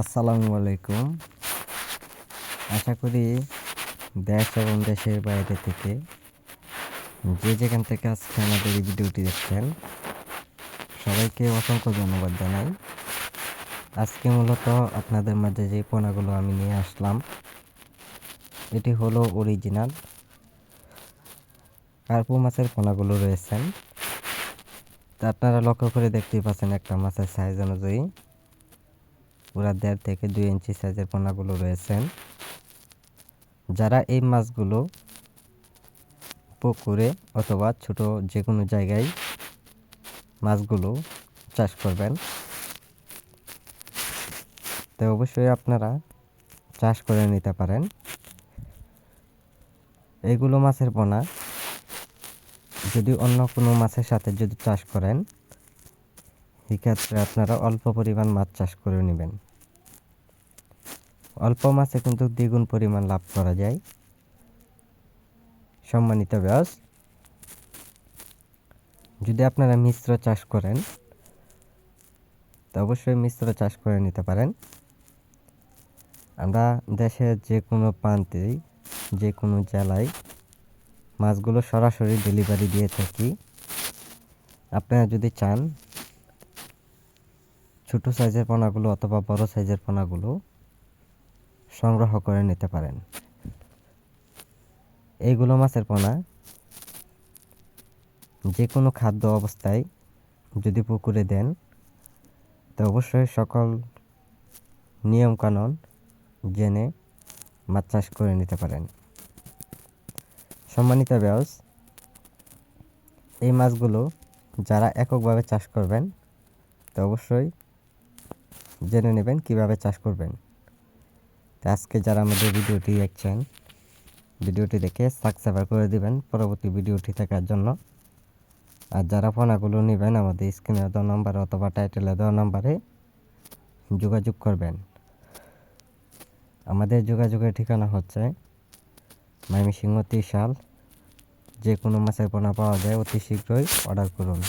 আসসালামু আলাইকুম। আশা করি দেশ এবং দেশের বাইরে থেকে যে যেখান থেকে আজকে আমাদের এই ভিডিওটি দেখছেন, সবাইকে অসংখ্য ধন্যবাদ জানাই। আজকে মূলত আপনাদের মাঝে যে পোনাগুলো আমি নিয়ে আসলাম, এটি হলো অরিজিনাল কার্পু মাছের পোনাগুলো রয়েছেন। তা আপনারা লক্ষ্য করে দেখতেই পাচ্ছেন একটা মাছের সাইজ অনুযায়ী। পুরা দেড় থেকে দুই ইঞ্চি সাইজের পোনাগুলো রয়েছেন। যারা এই মাছগুলো পুকুরে অথবা ছোট যে কোনো জায়গায় মাছগুলো চাষ করবেন, তো অবশ্যই আপনারা চাষ করে নিতে পারেন। এগুলো মাছের পোনা, যদি অন্য কোনো মাছের সাথে যদি চাষ করেন সেক্ষেত্রে আপনারা অল্প পরিমাণ মাছ চাষ করে নেবেন। অল্প মাছে কিন্তু দ্বিগুণ পরিমাণ লাভ করা যায়। সম্মানিত ব্যাস যদি আপনারা মিশ্র চাষ করেন, তো অবশ্যই মিশ্র চাষ করে নিতে পারেন। আমরা দেশের যে কোনো প্রান্তে যে কোনো জেলায় মাছগুলো সরাসরি ডেলিভারি দিয়ে থাকি। আপনারা যদি চান ছোট সাইজের পোনাগুলো অথবা বড় সাইজের পোনাগুলো সংগ্রহ করে নিতে পারেন। এইগুলো মাছের পোনা যে কোনো খাদ্য অবস্থায় যদি পুকুরে দেন, তো অবশ্যই সকল নিয়মকানুন জেনে মাছ চাষ করে নিতে পারেন। সম্মানিত ব্যাস এই মাছগুলো যারা এককভাবে চাষ করবেন, তো অবশ্যই জেনে নেবেন কীভাবে চাষ করবেন। আজকে যারা আমাদের ভিডিওটি দেখছেন, ভিডিওটি দেখে সাবস্ক্রাইব করে দিবেন পরবর্তী ভিডিওটি থাকার জন্য। আর যারা ফোনাগুলো নেবেন, আমাদের স্ক্রিনে দেওয়া নম্বরে অথবা টাইটেলে দেওয়া নম্বরে যোগাযোগ করবেন। আমাদের যোগাযোগের ঠিকানা হচ্ছে ময়মনসিংহ ত্রিশাল। যে কোনো মাছের পোনা পাওয়া যায় অতি শীঘ্রই অর্ডার করুন।